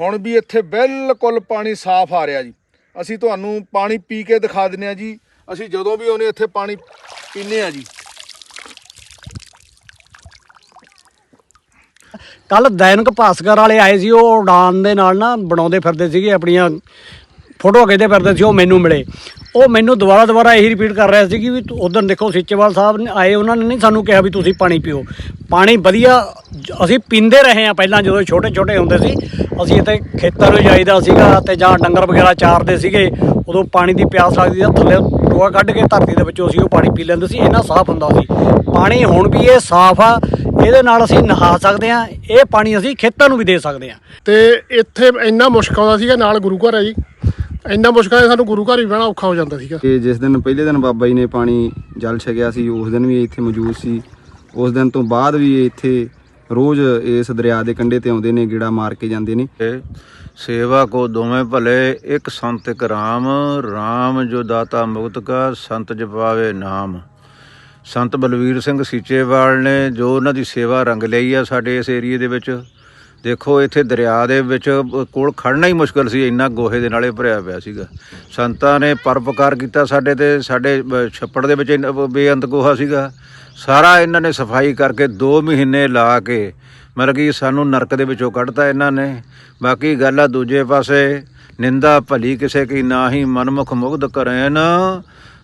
ਹੁਣ ਵੀ ਇੱਥੇ ਬਿਲਕੁਲ ਪਾਣੀ ਸਾਫ਼ ਆ ਰਿਹਾ ਜੀ। ਅਸੀਂ ਤੁਹਾਨੂੰ ਪਾਣੀ ਪੀ ਕੇ ਦਿਖਾ ਦਿੰਨੇ ਆ ਜੀ। ਅਸੀਂ ਜਦੋਂ ਵੀ ਉਹਨੇ ਇੱਥੇ ਪਾਣੀ ਪੀਨੇ ਆ ਜੀ। ਕੱਲ ਦੈਨਿਕ ਭਾਸਕਰ ਵਾਲੇ ਆਏ ਸੀ, ਉਹ ਉਡਾਨ ਦੇ ਨਾਲ ਨਾ ਬਣਾਉਂਦੇ ਫਿਰਦੇ ਸੀਗੇ, ਆਪਣੀਆਂ ਫੋਟੋ ਖਿੱਚਦੇ ਫਿਰਦੇ ਸੀ, ਉਹ ਮੈਨੂੰ ਮਿਲੇ। ਉਹ ਮੈਨੂੰ ਦੁਬਾਰਾ ਦੁਬਾਰਾ ਇਹੀ ਰਿਪੀਟ ਕਰ ਰਿਹਾ ਸੀ ਕਿ ਵੀ ਉਦੋਂ ਦੇਖੋ ਸਿੱਚੇਵਾਲ ਸਾਹਿਬ ਨੇ ਆਏ, ਉਹਨਾਂ ਨੇ ਨਹੀਂ ਸਾਨੂੰ ਕਿਹਾ ਵੀ ਤੁਸੀਂ ਪਾਣੀ ਪੀਓ। ਪਾਣੀ ਵਧੀਆ ਅਸੀਂ ਪੀਂਦੇ ਰਹੇ ਆ ਪਹਿਲਾਂ ਜਦੋਂ ਛੋਟੇ ਛੋਟੇ ਹੁੰਦੇ ਸੀ। ਅਸੀਂ ਇੱਥੇ ਖੇਤਾਂ ਨੂੰ ਜਾਈਦਾ ਸੀਗਾ ਤੇ ਜਾਂ ਡੰਗਰ ਵਗੈਰਾ ਚਾਰਦੇ ਸੀਗੇ, ਉਦੋਂ ਪਾਣੀ ਦੀ ਪਿਆਸ ਲੱਗਦੀ ਸੀ, ਥੱਲੇ ਟੋਆ ਕੱਢ ਕੇ ਧਰਤੀ ਦੇ ਵਿੱਚੋਂ ਅਸੀਂ ਉਹ ਪਾਣੀ ਪੀ ਲੈਂਦੇ ਸੀ, ਇੰਨਾ ਸਾਫ਼ ਹੁੰਦਾ ਸੀ। ਪਾਣੀ ਹੁਣ ਵੀ ਇਹ ਸਾਫ਼ ਆ, ਇਹਦੇ ਨਾਲ ਅਸੀਂ ਨਹਾ ਸਕਦੇ ਆ ਇਹ ਪਾਣੀ ਅਸੀਂ ਖੇਤਾਂ ਨੂੰ ਵੀ ਦੇ ਸਕਦੇ ਆ ਤੇ ਇੱਥੇ ਇੰਨਾ ਮੁਸ਼ਕ ਆਉਂਦਾ ਸੀਗਾ ਨਾਲ ਗੁਰੂ ਘਰ ਹੈ ਜੀ। ਇੰਨਾ ਮੁਸ਼ਕ ਆਇਆ ਸਾਨੂੰ ਗੁਰੂ ਘਰ ਵੀ ਬਹਿਣਾ ਔਖਾ ਹੋ ਜਾਂਦਾ ਸੀਗਾ। ਤੇ ਜਿਸ ਦਿਨ ਪਹਿਲੇ ਦਿਨ ਬਾਬਾ ਜੀ ਨੇ ਪਾਣੀ ਜਲ ਛਕਿਆ ਸੀ ਉਸ ਦਿਨ ਵੀ ਇੱਥੇ ਮੌਜੂਦ ਸੀ। ਉਸ ਦਿਨ ਤੋਂ ਬਾਅਦ ਵੀ ਇੱਥੇ ਰੋਜ਼ ਇਸ ਦਰਿਆ ਦੇ ਕੰਢੇ ਤੇ ਆਉਂਦੇ ਨੇ ਗੇੜਾ ਮਾਰ ਕੇ ਜਾਂਦੇ ਨੇ। ਹੈ। ਸੇਵਾ ਕੋ ਦੋਵੇਂ ਭਲੇ ਇੱਕ ਸੰਤ ਇੱਕ ਰਾਮ। ਰਾਮ ਜੋ ਦਾਤਾ ਮੁਕਤ ਕਾ ਸੰਤ ਜਪਾਵੇ ਨਾਮ। ਸੰਤ ਬਲਵੀਰ ਸਿੰਘ ਸੀਚੇਵਾਲ ਨੇ ਜੋ ਉਹਨਾਂ ਦੀ ਸੇਵਾ ਰੰਗ ਲਈ ਆ ਸਾਡੇ ਇਸ ਏਰੀਏ ਦੇ ਵਿੱਚ ਦੇਖੋ, ਇੱਥੇ ਦਰਿਆ ਦੇ ਵਿੱਚ ਕੋਲ ਖੜਨਾ ਹੀ ਮੁਸ਼ਕਲ ਸੀ, ਇੰਨਾ ਗੋਹੇ ਦੇ ਨਾਲੇ ਭਰਿਆ ਪਿਆ ਸੀਗਾ। ਸੰਤਾਂ ਨੇ ਪਰਪਕਾਰ ਕੀਤਾ ਸਾਡੇ ਤੇ, ਸਾਡੇ ਛੱਪੜ ਦੇ ਵਿੱਚ ਬੇਅੰਤ ਗੋਹਾ ਸੀਗਾ। ਸਾਰਾ ਇਹਨਾਂ ਨੇ ਸਫ਼ਾਈ ਕਰਕੇ 2 ਮਹੀਨੇ ਲਾ ਕੇ, ਮਤਲਬ ਕਿ ਸਾਨੂੰ ਨਰਕ ਦੇ ਵਿੱਚੋਂ ਕੱਢਤਾ ਇਹਨਾਂ ਨੇ। ਬਾਕੀ ਗੱਲ ਆ ਦੂਜੇ ਪਾਸੇ, ਨਿੰਦਾ ਭਲੀ ਕਿਸੇ ਕੀ ਨਾ ਹੀ ਮਨਮੁਖ ਮੁਗਧ ਕਰੈਨ,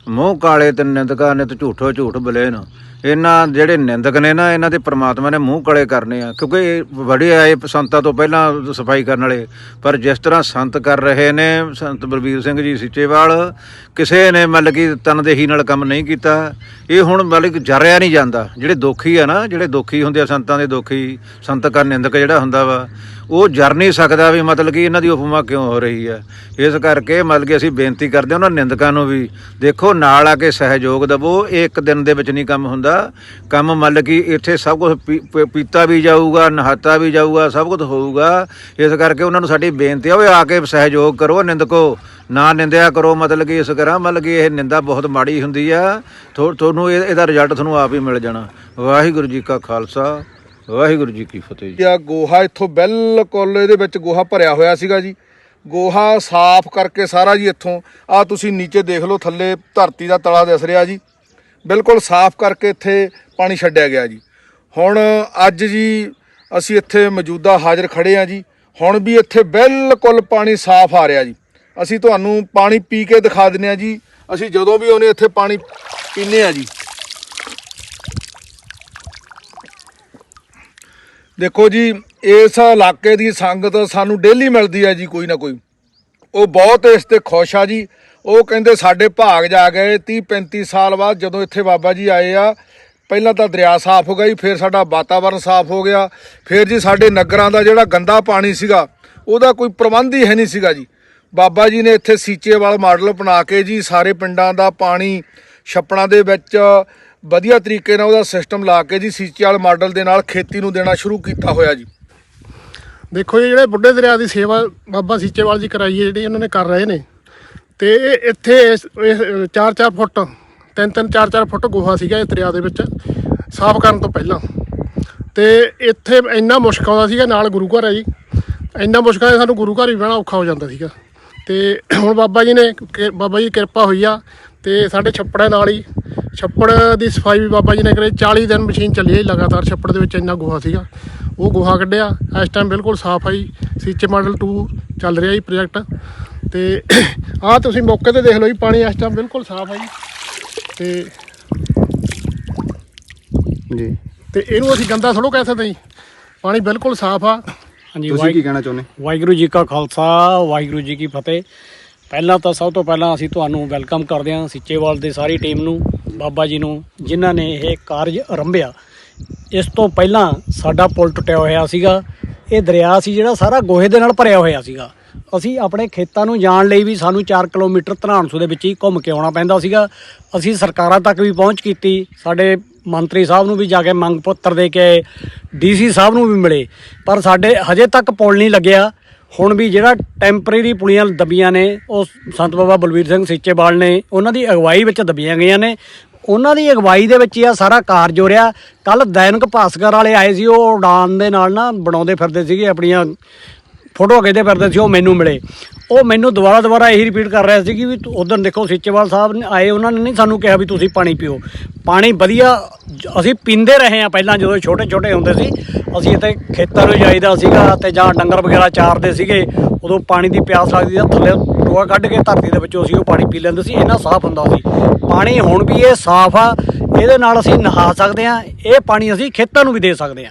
ਮੂੰਹ ਕਾਲੇ ਤੇ ਨਿੰਦਕਾ ਨਿਤ ਝੂਠੋ ਝੂਠ ਬਲੇਨ। ਇਹਨਾਂ ਜਿਹੜੇ ਨਿੰਦਕ ਨੇ ਨਾ, ਇਹਨਾਂ ਦੇ ਪ੍ਰਮਾਤਮਾ ਨੇ ਮੂੰਹ ਕਲੇ ਕਰਨੇ ਆ। ਕਿਉਂਕਿ ਇਹ ਬੜੇ ਆਏ ਸੰਤਾਂ ਤੋਂ ਪਹਿਲਾਂ ਸਫ਼ਾਈ ਕਰਨ ਵਾਲੇ, ਪਰ ਜਿਸ ਤਰ੍ਹਾਂ ਸੰਤ ਕਰ ਰਹੇ ਨੇ, ਸੰਤ ਬਲਬੀਰ ਸਿੰਘ ਜੀ ਸਿੱਚੇਵਾਲ, ਕਿਸੇ ਨੇ ਮਤਲਬ ਕਿ ਤਨਦੇਹੀ ਨਾਲ ਕੰਮ ਨਹੀਂ ਕੀਤਾ। ਇਹ ਹੁਣ ਮਤਲਬ ਕਿ ਜਰਿਆ ਨਹੀਂ ਜਾਂਦਾ। ਜਿਹੜੇ ਦੁਖੀ ਆ ਨਾ, ਜਿਹੜੇ ਦੁਖੀ ਹੁੰਦੇ ਆ, ਸੰਤਾਂ ਦੇ ਦੁਖੀ, ਸੰਤ ਕਰ ਨਿੰਦਕ ਜਿਹੜਾ ਹੁੰਦਾ ਵਾ, ਉਹ ਜਰ ਨਹੀਂ ਸਕਦਾ ਵੀ ਮਤਲਬ ਕਿ ਇਹਨਾਂ ਦੀ ਉਪਮਾ ਕਿਉਂ ਹੋ ਰਹੀ ਆ। ਇਸ ਕਰਕੇ ਮਤਲਬ ਕਿ ਅਸੀਂ ਬੇਨਤੀ ਕਰਦੇ ਹਾਂ ਉਹਨਾਂ ਨਿੰਦਕਾਂ ਨੂੰ ਵੀ, ਦੇਖੋ ਨਾਲ ਆ ਕੇ ਸਹਿਯੋਗ ਦਵੋ ਇਹ ਇੱਕ ਦਿਨ ਦੇ ਵਿੱਚ ਨਹੀਂ ਕੰਮ ਹੁੰਦਾ। ਕੰਮ ਮਤਲਬ ਕਿ ਇੱਥੇ ਸਭ ਕੁਝ ਪੀਤਾ ਵੀ ਜਾਊਗਾ, ਨਹਾਤਾ ਵੀ ਜਾਊਗਾ, ਸਭ ਕੁਝ ਹੋਊਗਾ। ਇਸ ਕਰਕੇ ਉਹਨਾਂ ਨੂੰ ਸਾਡੀ ਬੇਨਤੀ ਆ ਉਹ ਆ ਕੇ ਸਹਿਯੋਗ ਕਰੋ, ਨਿੰਦਕੋ। ਨਾ ਨਿੰਦਿਆ ਕਰੋ, ਮਤਲਬ ਕਿ ਇਸ ਕਰਾਂ, ਮਤਲਬ ਕਿ ਇਹ ਨਿੰਦਾ ਬਹੁਤ ਮਾੜੀ ਹੁੰਦੀ ਆ। ਤੁਹਾਨੂੰ ਇਹਦਾ ਰਿਜ਼ਲਟ ਤੁਹਾਨੂੰ ਆਪ ਹੀ ਮਿਲ ਜਾਣਾ। ਵਾਹਿਗੁਰੂ ਜੀ ਕਾ ਖਾਲਸਾ, ਵਾਹਿਗੁਰੂ ਜੀ ਕੀ ਫਤਿਹ ਜੀ। ਆ ਗੋਹਾ ਇੱਥੋਂ ਬਿਲਕੁਲ ਇਹਦੇ ਵਿੱਚ ਗੋਹਾ ਭਰਿਆ ਹੋਇਆ ਸੀਗਾ ਜੀ। ਗੋਹਾ ਸਾਫ਼ ਕਰਕੇ ਸਾਰਾ ਜੀ ਇੱਥੋਂ। ਆ ਤੁਸੀਂ ਨੀਚੇ ਦੇਖ ਲਓ, ਥੱਲੇ ਧਰਤੀ ਦਾ ਤਲਾ ਦਿਸ ਰਿਹਾ ਜੀ। ਬਿਲਕੁਲ ਸਾਫ਼ ਕਰਕੇ ਇੱਥੇ ਪਾਣੀ ਛੱਡਿਆ ਗਿਆ ਜੀ। ਹੁਣ ਅੱਜ ਜੀ ਅਸੀਂ ਇੱਥੇ ਮੌਜੂਦਾ ਹਾਜ਼ਰ ਖੜੇ ਆ ਜੀ। ਹੁਣ ਵੀ ਇੱਥੇ ਬਿਲਕੁਲ ਪਾਣੀ ਸਾਫ਼ ਆ ਰਿਹਾ ਜੀ। ਅਸੀਂ ਤੁਹਾਨੂੰ ਪਾਣੀ ਪੀ ਕੇ ਦਿਖਾ ਦਿੰਨੇ ਆ ਜੀ। ਅਸੀਂ ਜਦੋਂ ਵੀ ਉਹਨੇ ਇੱਥੇ ਪਾਣੀ ਪੀਨੇ ਆ ਜੀ। ਦੇਖੋ ਜੀ, ਇਸ ਇਲਾਕੇ ਦੀ ਸੰਗਤ ਸਾਨੂੰ ਡੇਲੀ ਮਿਲਦੀ ਹੈ ਜੀ ਕੋਈ ਨਾ ਕੋਈ। ਉਹ ਬਹੁਤ ਇਸ ਤੇ ਖੁਸ਼ ਆ ਜੀ। ਉਹ ਕਹਿੰਦੇ ਸਾਡੇ ਭਾਗ ਜਾ ਗਏ 30 35 ਸਾਲ ਬਾਅਦ ਜਦੋਂ ਇੱਥੇ ਬਾਬਾ ਜੀ ਆਏ ਆ, ਪਹਿਲਾਂ ਤਾਂ ਦਰਿਆ ਸਾਫ਼ ਹੋ ਗਿਆ ਜੀ ਫਿਰ ਸਾਡਾ ਵਾਤਾਵਰਣ ਸਾਫ਼ ਹੋ ਗਿਆ, ਫਿਰ ਜੀ ਸਾਡੇ ਨਗਰਾਂ ਦਾ ਜਿਹੜਾ ਗੰਦਾ ਪਾਣੀ ਸੀਗਾ, ਉਹਦਾ ਕੋਈ ਪ੍ਰਬੰਧ ਹੀ ਹੈ ਨਹੀਂ ਸੀਗਾ ਜੀ। ਬਾਬਾ ਜੀ ਨੇ ਇੱਥੇ ਸੀਚੇਵਾਲ ਮਾਡਲ ਬਣਾ ਕੇ ਜੀ ਸਾਰੇ ਪਿੰਡਾਂ ਦਾ ਪਾਣੀ, ਛੱਪੜਾਂ ਦੇ ਵਿੱਚ ਵਧੀਆ ਤਰੀਕੇ ਨਾਲ ਉਹਦਾ ਸਿਸਟਮ ਲਾ ਕੇ ਜੀ ਸੀਚੇਵਾਲ ਮਾਡਲ ਦੇ ਨਾਲ ਖੇਤੀ ਨੂੰ ਦੇਣਾ ਸ਼ੁਰੂ ਕੀਤਾ ਹੋਇਆ ਜੀ। ਦੇਖੋ ਜੀ, ਜਿਹੜੇ ਬੁੱਢੇ ਦਰਿਆ ਦੀ ਸੇਵਾ ਬਾਬਾ ਸੀਚੇਵਾਲ ਜੀ ਕਰਾਈ ਹੈ, ਜਿਹੜੀ ਉਹਨਾਂ ਨੇ ਕਰ ਰਹੇ ਨੇ ਤੇ ਇਹ ਇੱਥੇ 4-4 ਫੁੱਟ 3-3 4-4 ਫੁੱਟ ਗੋਹਾ ਸੀਗਾ ਇਹ ਦਰਿਆ ਦੇ ਵਿੱਚ, ਸਾਫ਼ ਕਰਨ ਤੋਂ ਪਹਿਲਾਂ। ਤੇ ਇੱਥੇ ਇੰਨਾ ਮੁਸ਼ਕ ਆਉਂਦਾ ਸੀਗਾ ਨਾਲ ਗੁਰੂ ਘਰ ਹੈ ਜੀ। ਇੰਨਾ ਮੁਸ਼ਕ ਆਇਆ ਸਾਨੂੰ ਗੁਰੂ ਘਰ ਵੀ ਬਹਿਣਾ ਔਖਾ ਹੋ ਜਾਂਦਾ ਸੀਗਾ। ਤੇ ਹੁਣ ਬਾਬਾ ਜੀ ਨੇ ਕਿ- ਬਾਬਾ ਜੀ ਕਿਰਪਾ ਹੋਈ ਆ ਤੇ ਸਾਡੇ ਛੱਪੜਾਂ ਨਾਲ ਹੀ, ਛੱਪੜ ਦੀ ਸਫ਼ਾਈ ਵੀ ਬਾਬਾ ਜੀ ਨੇ ਕਰੀ। 40 ਦਿਨ ਮਸ਼ੀਨ ਚੱਲੀ ਹੈ ਲਗਾਤਾਰ ਛੱਪੜ ਦੇ ਵਿੱਚ ਇੰਨਾ ਗੋਹਾ ਸੀਗਾ। ਉਹ ਗੋਹਾ ਕੱਢਿਆ, ਇਸ ਟਾਈਮ ਬਿਲਕੁਲ ਸਾਫ਼ ਆਈ ਜੀ। ਸੀਚੇ ਮਾਡਲ 2 ਚੱਲ ਰਿਹਾ ਜੀ ਪ੍ਰੋਜੈਕਟ ਤੇ ਆਹ ਤੁਸੀਂ ਮੌਕੇ ਤੇ ਦੇਖ ਲਓ ਜੀ ਪਾਣੀ ਇਸ ਟਾਈਮ ਬਿਲਕੁਲ ਸਾਫ਼ ਆ ਜੀ। ਤੇ ਜੀ। ਤੇ ਇਹਨੂੰ ਅਸੀਂ ਗੰਦਾ ਥੋੜੋ ਕਹਿ ਸਕਦੇ ਜੀ। ਪਾਣੀ ਬਿਲਕੁਲ ਸਾਫ਼ ਆ। ਹਾਂਜੀ ਤੁਸੀਂ ਕੀ ਕਹਿਣਾ ਚਾਹੁੰਦੇ? ਵਾਹਿਗੁਰੂ ਜੀ ਕਾ ਖਾਲਸਾ ਵਾਹਿਗੁਰੂ ਜੀ ਕੀ ਫਤਿਹ। ਪਹਿਲਾਂ ਤਾਂ ਸਭ ਤੋਂ ਪਹਿਲਾਂ ਅਸੀਂ ਤੁਹਾਨੂੰ ਵੈਲਕਮ ਕਰਦੇ ਹਾਂ ਸਿੱਚੇਵਾਲ ਦੀ ਸਾਰੀ ਟੀਮ ਨੂੰ ਬਾਬਾ ਜੀ ਨੂੰ ਜਿਨ੍ਹਾਂ ਨੇ ਇਹ ਕਾਰਜ ਆਰੰਭਿਆ। ਇਸ ਤੋਂ ਪਹਿਲਾਂ ਸਾਡਾ ਪੁਲ ਟੁੱਟਿਆ ਹੋਇਆ ਸੀਗਾ। ਇਹ ਦਰਿਆ ਸੀ ਜਿਹੜਾ ਸਾਰਾ ਗੋਹੇ ਦੇ ਨਾਲ ਭਰਿਆ ਹੋਇਆ ਸੀਗਾ। ਅਸੀਂ ਆਪਣੇ ਖੇਤਾਂ ਨੂੰ ਜਾਣ ਲਈ ਵੀ ਸਾਨੂੰ 4 ਕਿਲੋਮੀਟਰ ਧਨਾਣਸੂ ਦੇ ਵਿੱਚ ਹੀ ਘੁੰਮ ਕੇ ਆਉਣਾ ਪੈਂਦਾ ਸੀਗਾ। ਅਸੀਂ ਸਰਕਾਰਾਂ ਤੱਕ ਵੀ ਪਹੁੰਚ ਕੀਤੀ। ਸਾਡੇ ਮੰਤਰੀ ਸਾਹਿਬ ਨੂੰ ਵੀ ਜਾ ਕੇ ਮੰਗ ਪੱਤਰ ਦੇ ਕੇ ਡੀਸੀ ਸਾਹਿਬ ਨੂੰ ਵੀ ਮਿਲੇ। ਪਰ ਸਾਡੇ ਹਜੇ ਤੱਕ ਪੁਲ ਨਹੀਂ ਲੱਗਿਆ। ਹੁਣ ਵੀ ਜਿਹੜਾ ਟੈਂਪਰੇਰੀ ਪੁਲੀਆਂ ਦਬੀਆਂ ਨੇ, ਉਹ ਸੰਤ ਬਾਬਾ ਬਲਵੀਰ ਸਿੰਘ ਸੀਚੇਵਾਲ ਨੇ, ਉਹਨਾਂ ਦੀ ਅਗਵਾਈ ਵਿੱਚ ਦਬੀਆਂ ਗਈਆਂ ਨੇ। ਉਹਨਾਂ ਦੀ ਅਗਵਾਈ ਦੇ ਵਿੱਚ ਹੀ ਆ ਸਾਰਾ ਕਾਰਜ ਹੋ ਰਿਹਾ। ਕੱਲ ਦੈਨਿਕ ਭਾਸਕਰ ਵਾਲੇ ਆਏ ਸੀ, ਉਹ ਉਡਾਨ ਦੇ ਨਾਲ ਨਾ ਬਣਾਉਂਦੇ ਫਿਰਦੇ ਸੀਗੇ, ਆਪਣੀਆਂ ਫੋਟੋ ਕਹਿੰਦੇ ਫਿਰਦੇ ਸੀ, ਉਹ ਮੈਨੂੰ ਮਿਲੇ। ਉਹ ਮੈਨੂੰ ਦੁਬਾਰਾ ਦੁਬਾਰਾ ਇਹੀ ਰਿਪੀਟ ਕਰ ਰਿਹਾ ਸੀ ਕਿ ਵੀ ਉਦੋਂ ਦੇਖੋ, ਸਿੱਚੇਵਾਲ ਸਾਹਿਬ ਨੇ ਆਏ, ਉਹਨਾਂ ਨੇ ਨਹੀਂ ਸਾਨੂੰ ਕਿਹਾ ਵੀ ਤੁਸੀਂ ਪਾਣੀ ਪੀਓ। ਪਾਣੀ ਵਧੀਆ, ਅਸੀਂ ਪੀਂਦੇ ਰਹੇ ਆ ਪਹਿਲਾਂ ਜਦੋਂ ਛੋਟੇ ਛੋਟੇ ਹੁੰਦੇ ਸੀ। ਅਸੀਂ ਇੱਥੇ ਖੇਤਾਂ ਨੂੰ ਜਾਈਦਾ ਸੀਗਾ ਤੇ ਜਾਂ ਡੰਗਰ ਵਗੈਰਾ ਚਾਰਦੇ ਸੀਗੇ, ਉਦੋਂ ਪਾਣੀ ਦੀ ਪਿਆਸ ਲੱਗਦੀ ਸੀ, ਥੱਲੇ ਟੋਆ ਕੱਢ ਕੇ ਧਰਤੀ ਦੇ ਵਿੱਚੋਂ ਅਸੀਂ ਉਹ ਪਾਣੀ ਪੀ ਲੈਂਦੇ ਸੀ, ਇੰਨਾ ਸਾਫ਼ ਹੁੰਦਾ ਸੀ। ਪਾਣੀ ਹੁਣ ਵੀ ਇਹ ਸਾਫ਼ ਆ, ਇਹਦੇ ਨਾਲ ਅਸੀਂ ਨਹਾ ਸਕਦੇ ਆ ਇਹ ਪਾਣੀ ਅਸੀਂ ਖੇਤਾਂ ਨੂੰ ਵੀ ਦੇ ਸਕਦੇ ਆ